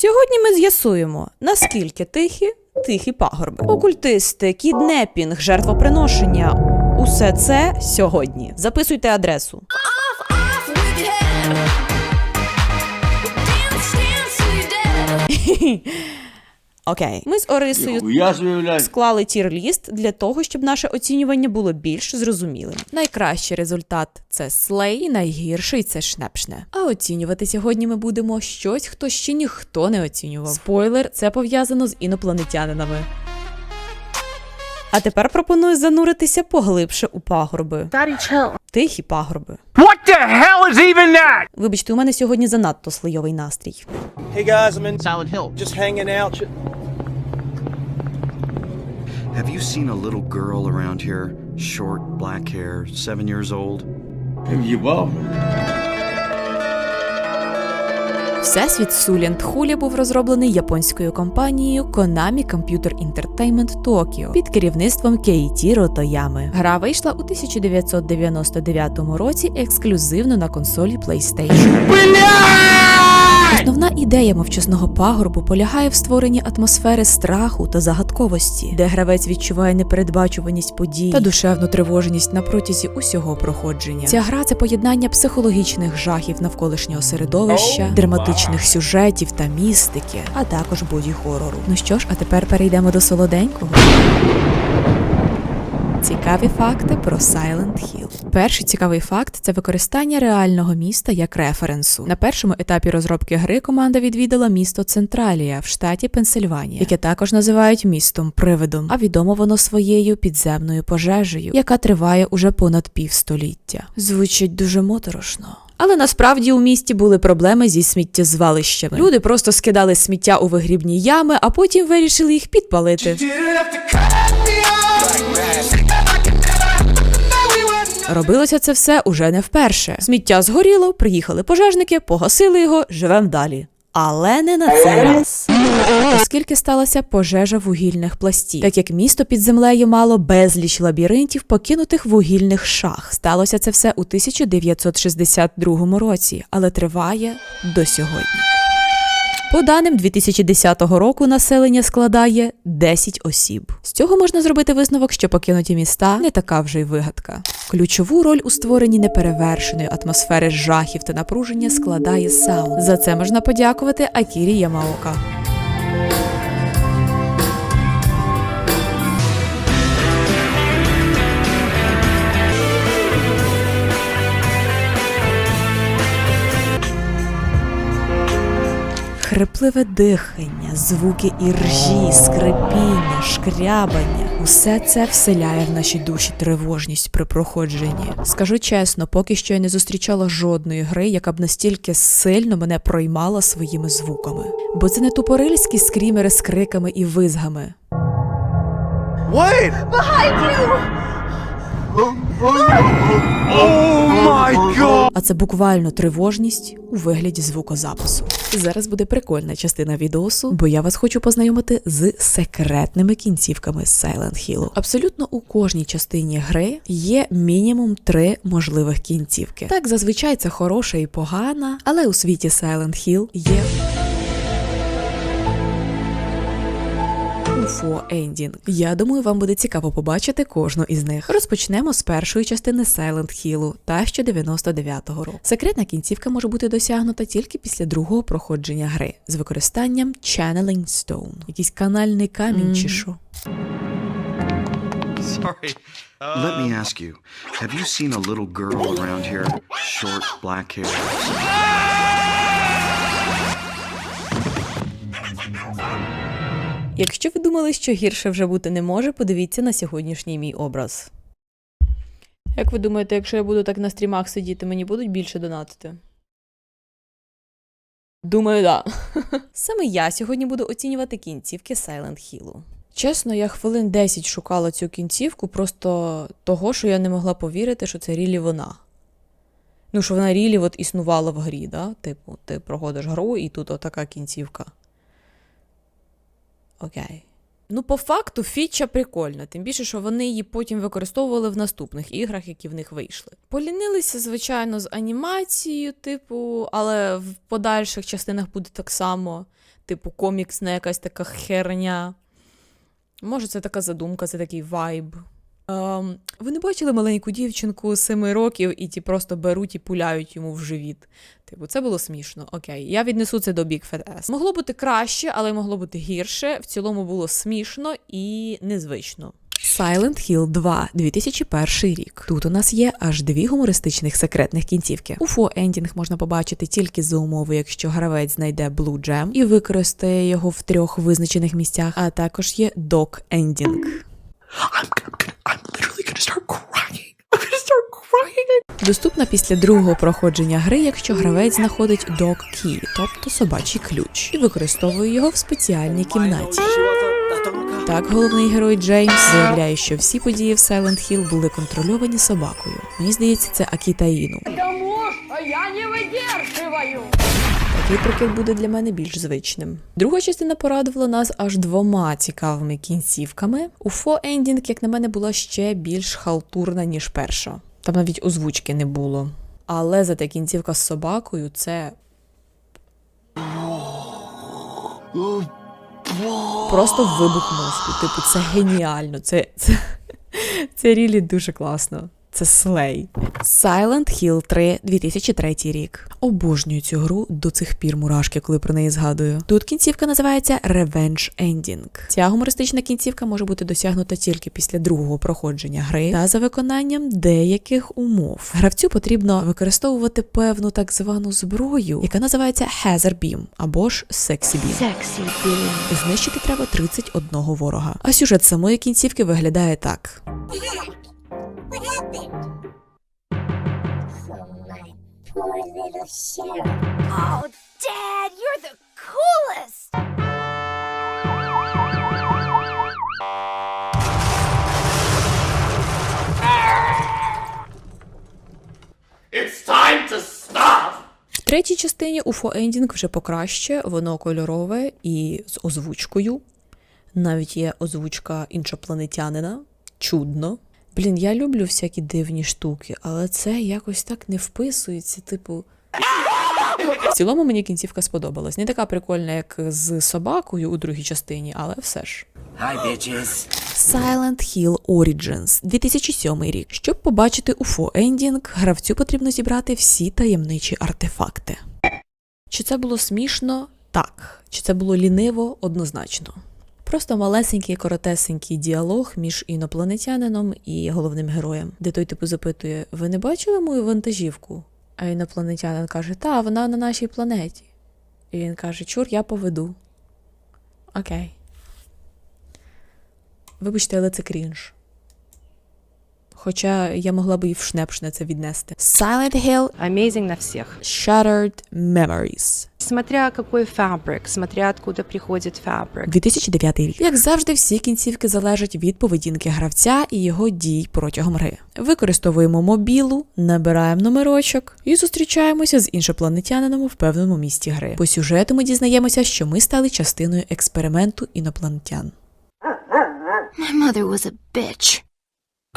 Сьогодні ми з'ясуємо, наскільки тихі тихі пагорби. Окультисти, кіднепінг, жертвоприношення. Усе це сьогодні. Записуйте адресу. Окей, ми з Орисою Я заявляю. склали тір-ліст для того, щоб наше оцінювання було більш зрозумілим. Найкращий результат це слей, найгірший це шнепшне. А оцінювати сьогодні ми будемо щось, хто ще ніхто не оцінював. Спойлер, це пов'язано з інопланетянинами. А тепер пропоную зануритися поглибше у пагорби. Daddy, chill. Тихі пагорби. What the hell is even that? Вибачте, у мене сьогодні занадто слийовий настрій. Hey guys, I'm in Silent Hill. just hanging out. Have you seen a little girl around here? Short, black hair, seven years old? В'їбав. Всесвіт Сулянт Хулі був розроблений японською компанією Konami Computer Entertainment Tokyo під керівництвом Кейтіро Тоями. Гра вийшла у 1999 році ексклюзивно на консолі PlayStation. Основна ідея мовчасного пагорбу полягає в створенні атмосфери страху та загадковості, де гравець відчуває непередбачуваність подій та душевну тривоженість на протязі усього проходження. Ця гра це поєднання психологічних жахів навколишнього середовища, драматичних сюжетів та містики, а також боді-хорору. Ну що ж, а тепер перейдемо до солоденького. Цікаві факти про Silent Hill. Перший цікавий факт це використання реального міста як референсу. На першому етапі розробки гри команда відвідала місто Централія в штаті Пенсильванія, яке також називають містом привидом, а відомо воно своєю підземною пожежею, яка триває уже понад півстоліття. Звучить дуже моторошно. Але насправді у місті були проблеми зі сміттєзвалищами. Люди просто скидали сміття у вигрібні ями, а потім вирішили їх підпалити. Робилося це все уже не вперше. Сміття згоріло, приїхали пожежники, погасили його, живем далі. Але не на цей раз. Оскільки сталася пожежа вугільних пластів, так як місто під землею мало безліч лабіринтів покинутих вугільних шах. Сталося це все у 1962 році, але триває до сьогодні. По даним 2010 року населення складає 10 осіб. З цього можна зробити висновок, що покинуті міста не така вже й вигадка. Ключову роль у створенні неперевершеної атмосфери жахів та напруження складає саунд. За це можна подякувати Акірі Ямаока. Хрипливе дихання, звуки іржі, скрипіння, шкрябання усе це вселяє в наші душі тривожність при проходженні. Скажу чесно, поки що я не зустрічала жодної гри, яка б настільки сильно мене проймала своїми звуками. Бо це не тупорильські скрімери з криками і визгами. Wait! А це буквально тривожність у вигляді звукозапису. Зараз буде прикольна частина відосу, бо я вас хочу познайомити з секретними кінцівками Silent Hill. Абсолютно у кожній частині гри є мінімум три можливих кінцівки. Так, зазвичай це хороша і погана, але у світі Silent Hill є. UFO Ending. Я думаю, вам буде цікаво побачити кожну із них. Розпочнемо з першої частини Silent Hill, та що 99-го року. Секретна кінцівка може бути досягнута тільки після другого проходження гри з використанням Channeling Stone. Якийсь канальний камінь чи що. Sorry. Let me ask you, have you seen a little girl around here? Short, black hair. Якщо ви думали, що гірше вже бути не може, подивіться на сьогоднішній мій образ. Як ви думаєте, якщо я буду так на стрімах сидіти, мені будуть більше донатити? Думаю, да. Саме я сьогодні буду оцінювати кінцівки Silent Hill. Чесно, я хвилин 10 шукала цю кінцівку, просто того, що я не могла повірити, що це рілі вона. Ну, що вона рілі от існувала в грі, да? Типу, ти проходиш гру і тут отака кінцівка. Окей. Ну, по факту, фіча прикольна, тим більше, що вони її потім використовували в наступних іграх, які в них вийшли. Полінилися, звичайно, з анімацією, типу, але в подальших частинах буде так само, типу, коміксна якась така херня. Може, це така задумка, це такий вайб. Ем, ви не бачили маленьку дівчинку семи років, і ті просто беруть і пуляють йому в живіт. Типу, це було смішно. Окей, я віднесу це до Big Ass. Могло бути краще, але могло бути гірше. В цілому було смішно і незвично. Silent Hill 2, 2001 рік. Тут у нас є аж дві гумористичних секретних кінцівки. UFO ендінг можна побачити тільки за умови, якщо гравець знайде Blue Gem і використає його в трьох визначених місцях, а також є Dog Ending. I'm, I'm, I'm literally gonna start crying. I'm gonna start crying. Доступна після другого проходження гри, якщо гравець знаходить Dog Key, тобто собачий ключ, і використовує його в спеціальній кімнаті. Так, головний герой Джеймс заявляє, що всі події в Silent Hill були контрольовані собакою. Мені здається, це Акіта Такий буде для мене більш звичним. Друга частина порадувала нас аж двома цікавими кінцівками. Уфо ендінг, як на мене, була ще більш халтурна, ніж перша. Там навіть озвучки не було. Але зате кінцівка з собакою це. Просто вибух мозку. Типу, це геніально. Це, це, це рілі дуже класно. Це слей. Silent Hill 3 2003 рік. Обожнюю цю гру до цих пір мурашки, коли про неї згадую. Тут кінцівка називається Revenge Ending. Ця гумористична кінцівка може бути досягнута тільки після другого проходження гри та за виконанням деяких умов. Гравцю потрібно використовувати певну так звану зброю, яка називається Hazard Beam або ж Sexy Beam. Знищити треба 31 ворога. А сюжет самої кінцівки виглядає так. Oh, Dad, you're the coolest! В третій частині UFO Ending вже покраще, воно кольорове і з озвучкою. Навіть є озвучка іншопланетянина. Чудно. Блін, я люблю всякі дивні штуки, але це якось так не вписується, типу. В цілому мені кінцівка сподобалась. Не така прикольна, як з собакою у другій частині, але все ж. Hi, bitches. Silent Hill Origins 2007 рік. Щоб побачити UFO Ending, гравцю потрібно зібрати всі таємничі артефакти. Чи це було смішно? Так. Чи це було ліниво? Однозначно. Просто малесенький коротесенький діалог між інопланетянином і головним героєм, де той типу запитує: Ви не бачили мою вантажівку? А інопланетянин каже: Та, вона на нашій планеті. І він каже: Чур, я поведу. Окей. Вибачте, але це крінж. Хоча я могла би і в шнепшне це віднести. Silent Hill Amazing на всех. Shattered Memories. Смотря какой фабрик, смотря откуда приходит фабрик. 2009 рік. Як завжди, всі кінцівки залежать від поведінки гравця і його дій протягом гри. Використовуємо мобілу, набираємо номерочок і зустрічаємося з іншопланетянином в певному місті гри. По сюжету ми дізнаємося, що ми стали частиною експерименту інопланетян. My mother was a bitch.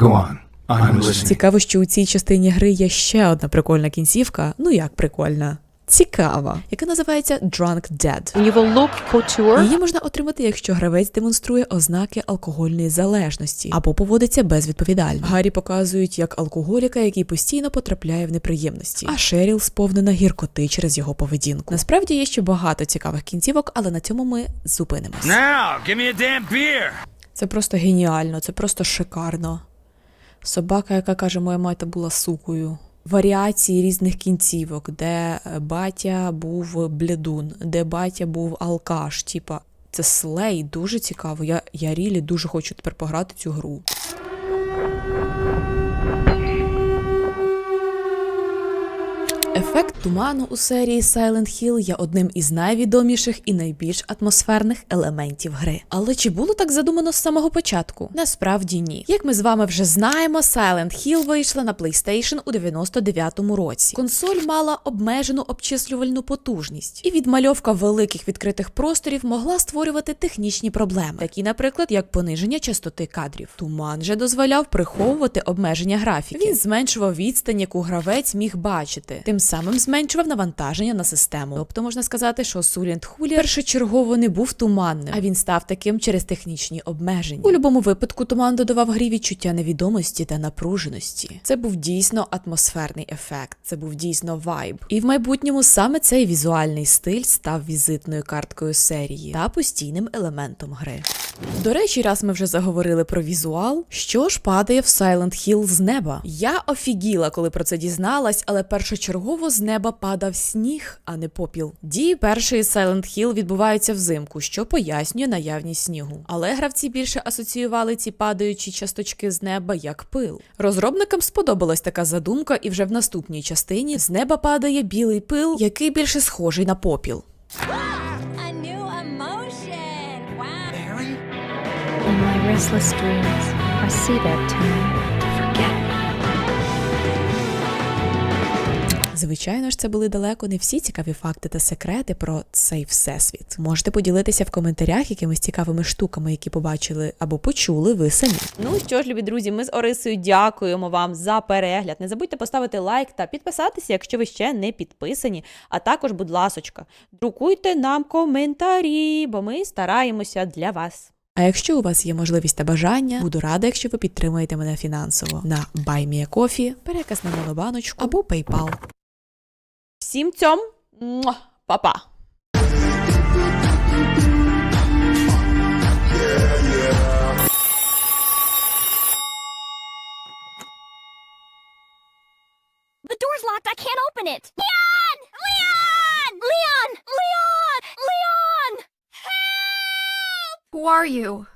Go on. I'm listening. Цікаво, що у цій частині гри є ще одна прикольна кінцівка. Ну як прикольна? Цікава, яка називається Drunk Dead. You will look couture. Її можна отримати, якщо гравець демонструє ознаки алкогольної залежності або поводиться безвідповідально. Гаррі показують як алкоголіка, який постійно потрапляє в неприємності, а Шеріл сповнена гіркоти через його поведінку. Насправді є ще багато цікавих кінцівок, але на цьому ми зупинимось. Now, give me a damn beer. Це просто геніально, це просто шикарно. Собака, яка каже, моя мати була сукою. Варіації різних кінцівок, де е, батя був блядун, де батя був алкаш. Типа, це слей, дуже цікаво. Я, я рілі дуже хочу тепер пограти цю гру. Ефект туману у серії Silent Hill є одним із найвідоміших і найбільш атмосферних елементів гри. Але чи було так задумано з самого початку? Насправді ні. Як ми з вами вже знаємо, Silent Hill вийшла на PlayStation у 99-му році. Консоль мала обмежену обчислювальну потужність, і відмальовка великих відкритих просторів могла створювати технічні проблеми, такі, наприклад, як пониження частоти кадрів. Туман же дозволяв приховувати обмеження графіки. Він зменшував відстань, яку гравець міг бачити, тим самим зменшував навантаження на систему. Тобто можна сказати, що Суріент Хулі першочергово не був туманним, а він став таким через технічні обмеження. У будь-якому випадку туман додавав грі відчуття невідомості та напруженості. Це був дійсно атмосферний ефект, це був дійсно вайб. І в майбутньому саме цей візуальний стиль став візитною карткою серії та постійним елементом гри. До речі, раз ми вже заговорили про візуал, що ж падає в Silent Hill з неба? Я офігіла, коли про це дізналась, але першочергово з неба падав сніг, а не попіл. Дії першої Silent Hill відбуваються взимку, що пояснює наявність снігу. Але гравці більше асоціювали ці падаючі часточки з неба як пил. Розробникам сподобалась така задумка, і вже в наступній частині з неба падає білий пил, який більше схожий на попіл. In my restless dreams, I see that time Звичайно ж, це були далеко не всі цікаві факти та секрети про цей всесвіт. Можете поділитися в коментарях якимись цікавими штуками, які побачили або почули ви самі. Ну що ж, любі друзі, ми з Орисою дякуємо вам за перегляд. Не забудьте поставити лайк та підписатися, якщо ви ще не підписані. А також, будь ласочка, друкуйте нам коментарі, бо ми стараємося для вас. А якщо у вас є можливість та бажання, буду рада, якщо ви підтримаєте мене фінансово на BuyMeACoffee, переказ на монобаночку або PayPal. Всім цьом, муа, па-па! The door's locked. I can't open it. Leon! Leon! Leon! Leon! Leon! Help! Who are you?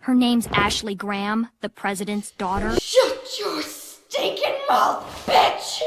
Her name's Ashley Graham, the president's daughter. Shut your stinking mouth, bitch!